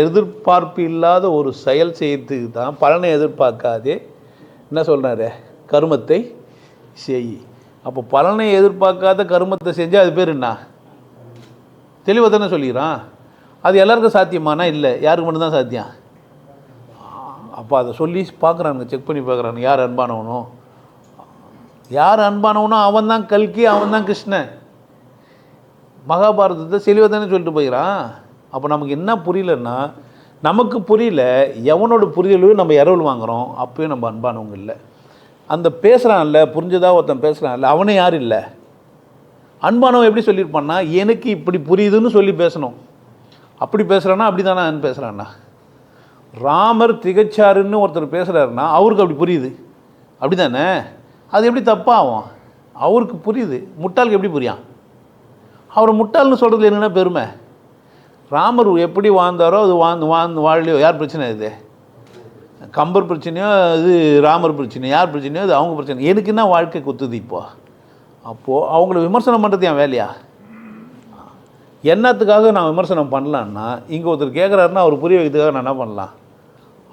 எதிர்பார்ப்பு இல்லாத ஒரு செயல் செய்து தான் பலனை எதிர்பார்க்காதே. என்ன சொல்கிறாரு கருமத்தை செய். அப்போ பலனை எதிர்பார்க்காத கருமத்தை செஞ்சால் அது பேர் என்ன? தெளிவாக தானே சொல்லிக்கிறான். அது எல்லாருக்கும் சாத்தியமானா இல்லை? யாருக்கு மட்டும்தான் சாத்தியம்? அப்போ அதை சொல்லி பார்க்குறானுங்க செக் பண்ணி பார்க்குறானுங்க யார் அன்பானவனோ? யார் அன்பானவனோ? அவன் தான் கல்கி அவன் தான் கிருஷ்ணன். மகாபாரதத்தை தெளிவாக தானே சொல்லிட்டு போயிறான். அப்போ நமக்கு என்ன புரியலன்னா நமக்கு புரியல எவனோட புரியலையும் நம்ம இரவல் வாங்குகிறோம் அப்பயும் நம்ம அன்பானவங்க இல்லை. அந்த பேசுகிறான்ல புரிஞ்சதா ஒருத்தன் பேசுகிறான்ல அவனே யாரும் இல்லை? அன்பானவன் எப்படி சொல்லியிருப்பான்னா எனக்கு இப்படி புரியுதுன்னு சொல்லி பேசணும். அப்படி பேசுகிறானா அப்படி தானே பேசுகிறான்னா ராமர் திகச்சாருன்னு ஒருத்தர் பேசுகிறாருன்னா அவருக்கு அப்படி புரியுது. அப்படி தானே அது எப்படி தப்பாகும்? அவருக்கு புரியுது. முட்டாளுக்கு எப்படி புரியும்? அவர் முட்டாள்னு சொல்கிறது என்னென்ன பெருமை? ராமர் எப்படி வாழ்ந்தாரோ அது வாழ்ந்து வாழ்ந்து வாழலையோ. யார் பிரச்சனை இது? கம்பர் பிரச்சனையோ இது ராமர் பிரச்சனையோ யார் பிரச்சனையோ அது அவங்க பிரச்சனை. எனக்கு என்ன வாழ்க்கை குத்துது இப்போ? அப்போது அவங்கள விமர்சனம் பண்ணுறது என் வேலையா? என்னத்துக்காக நான் விமர்சனம் பண்ணலான்னா இங்கே ஒருத்தர் கேட்குறாருன்னா அவர் புரிய வைக்கிறதுக்காக நான் என்ன பண்ணலாம்?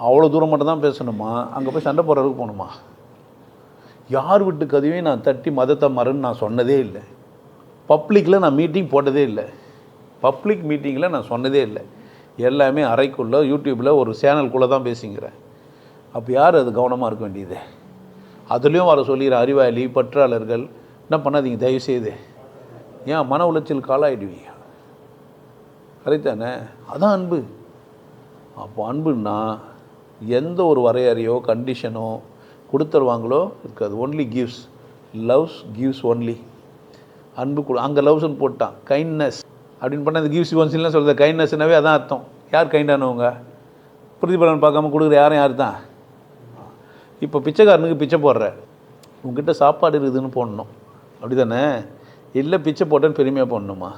அவ்வளோ தூரம் மட்டும் தான் பேசணுமா? அங்கே போய் சண்டை போடுறதுக்கு போகணுமா? யார் வீட்டு கதையும் நான் தட்டி மதத்தை மறன்னு நான் சொன்னதே இல்லை. பப்ளிக்கில் நான் மீட்டிங் போட்டதே இல்லை. பப்ளிக் மீட்டிங்கில் நான் சொன்னதே இல்லை. எல்லாமே அறைக்குள்ளே யூடியூப்பில் ஒரு சேனல்குள்ளே தான் பேசிங்கிறேன். அப்போ யார் அது கவனமாக இருக்க வேண்டியது? அதுலேயும் வர சொல்லிடுற அறிவாளி பற்றாளர்கள் என்ன பண்ணாதீங்க தயவுசெய்து. ஏன் மன உளைச்சல் காலாயிடுவீங்க? கரெக்டானே? அதான் அன்பு. அப்போ அன்புன்னா எந்த ஒரு வரையறையோ கண்டிஷனோ கொடுத்துருவாங்களோ இருக்காது. Only gives loves gives only அன்பு கொடு. அங்கே லவ்ஸ்னு போட்டான். கைண்ட்னஸ் அப்படின்னு பண்ணால் அந்த கிவ்ஸ் ஒன்ஸ்லாம் சொல்கிறது கைண்ட்னஸ்னாவே அதான் அர்த்தம். யார் கைண்டானவங்க பிரதிபலன் பார்க்காம கொடுக்குற யாரும் யார் தான் இப்போ பிச்சைக்காரனுக்கு பிச்சை போடுற. உங்ககிட்ட சாப்பாடு இருக்குதுன்னு போடணும். அப்படி தானே இல்லை பிச்சை போட்டேன்னு பெருமையாக போடணுமா?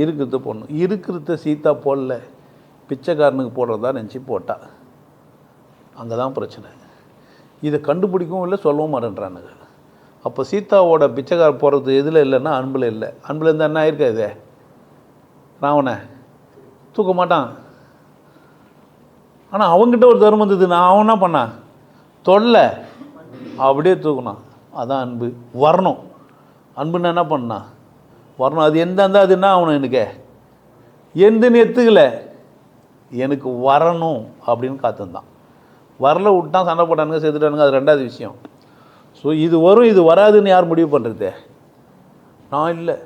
இருக்கிறத போடணும். இருக்கிறத சீத்தா போடல. பிச்சைக்காரனுக்கு போடுறதா நினச்சி போட்டா. அங்கே தான் பிரச்சனை. இதை கண்டுபிடிக்கவும் இல்லை சொல்லவும் மாட்டேன்றானுங்க. அப்போ சீதாவோட பிச்சைக்கார போகிறது எதில் இல்லைன்னா அன்பில் இல்லை. அன்பில் இருந்தால் என்ன ஆயிருக்கா ராவனை தூக்க மாட்டான். ஆனால் அவங்ககிட்ட ஒரு தர்மம் இருந்தது. நான் அவன் என்ன பண்ணான் தொல்லை. அப்படியே தூக்கினான். அதான் அன்பு. வரணும். அன்புன்னு என்ன பண்ணான் வரணும். அது எந்த இருந்தால் அது என்ன ஆகணும் எனக்கு? எந்தன்னு எத்துக்கல? எனக்கு வரணும் அப்படின்னு காத்திருந்தான். வரல விட்டான் சண்டை போட்டானுங்க செத்துட்டானுங்க. அது ரெண்டாவது விஷயம். ஸோ இது வரும் இது வராதுன்னு யார் முடிவு பண்ணுறது நான் இல்லை.